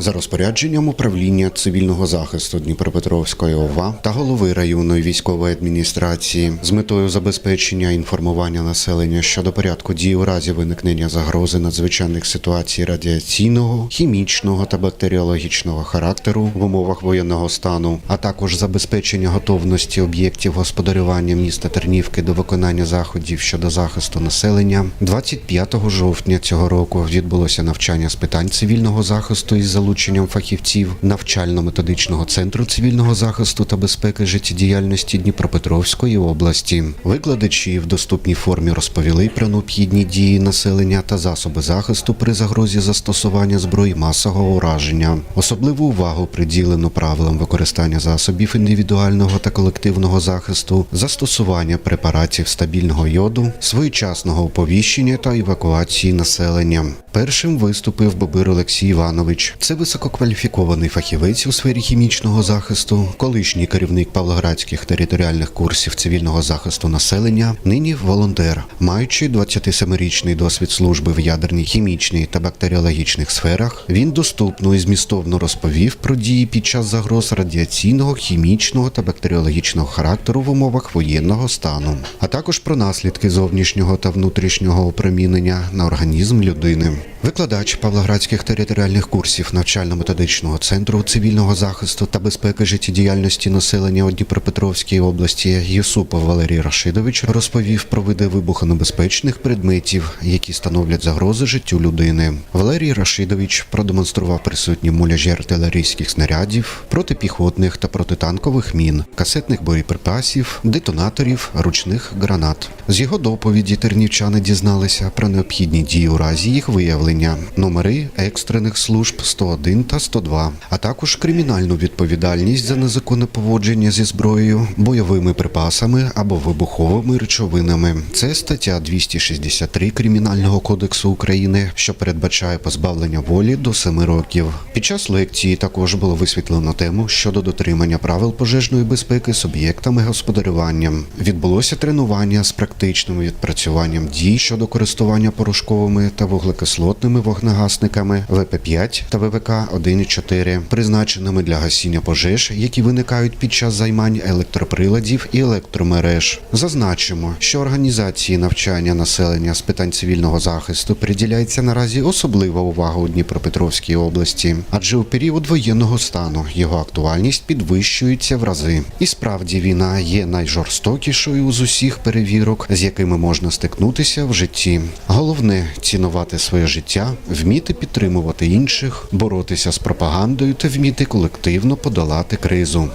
За розпорядженням управління цивільного захисту Дніпропетровської ОВА та голови районної військової адміністрації з метою забезпечення інформування населення щодо порядку дій у разі виникнення загрози надзвичайних ситуацій радіаційного, хімічного та бактеріологічного характеру в умовах воєнного стану, а також забезпечення готовності об'єктів господарювання міста Тернівки до виконання заходів щодо захисту населення. 25 жовтня цього року відбулося навчання з питань цивільного захисту із залученням фахівців навчально-методичного центру цивільного захисту та безпеки життєдіяльності Дніпропетровської області. Викладачі в доступній формі розповіли про необхідні дії населення та засоби захисту при загрозі застосування зброї масового ураження. Особливу увагу приділено правилам використання засобів індивідуального та колективного захисту, застосування препаратів стабільного йоду, своєчасного оповіщення та евакуації населення. Першим виступив Бобир Олексій Іванович. Це висококваліфікований фахівець у сфері хімічного захисту, колишній керівник павлоградських територіальних курсів цивільного захисту населення, нині волонтер, маючи 27-річний досвід служби в ядерній, хімічній та бактеріологічних сферах. Він доступно і змістовно розповів про дії під час загроз радіаційного, хімічного та бактеріологічного характеру в умовах воєнного стану, а також про наслідки зовнішнього та внутрішнього опромінення на організм людини. Викладач Павлоградських територіальних курсів навчально-методичного центру цивільного захисту та безпеки життєдіяльності населення у Дніпропетровській області Юсупов Валерій Рашидович розповів про види вибухонебезпечних предметів, які становлять загрози життю людини. Валерій Рашидович продемонстрував присутні муляжі артилерійських снарядів, протипіхотних та протитанкових мін, касетних боєприпасів, детонаторів, ручних гранат. З його доповіді тернівчани дізналися про необхідні дії у разі їх виявлення, номери екстрених служб 101 та 102, а також кримінальну відповідальність за незаконне поводження зі зброєю, бойовими припасами або вибуховими речовинами. Це стаття 263 Кримінального кодексу України, що передбачає позбавлення волі до 7 років. Під час лекції також було висвітлено тему щодо дотримання правил пожежної безпеки суб'єктами господарювання. Відбулося тренування з практичним відпрацюванням дій щодо користування порошковими та вуглекислотними вогнегасниками ВП5 та ВВК 1,4, призначеними для гасіння пожеж, які виникають під час займань електроприладів і електромереж. Зазначимо, що організації навчання населення з питань цивільного захисту приділяється наразі особлива увага у Дніпропетровській області, адже у період воєнного стану його актуальність підвищується в рази. І справді війна є найжорстокішою з усіх перевірок, з якими можна стикнутися в житті. Головне цінувати своє життя, вміти підтримувати інших, боротися з пропагандою та вміти колективно подолати кризу.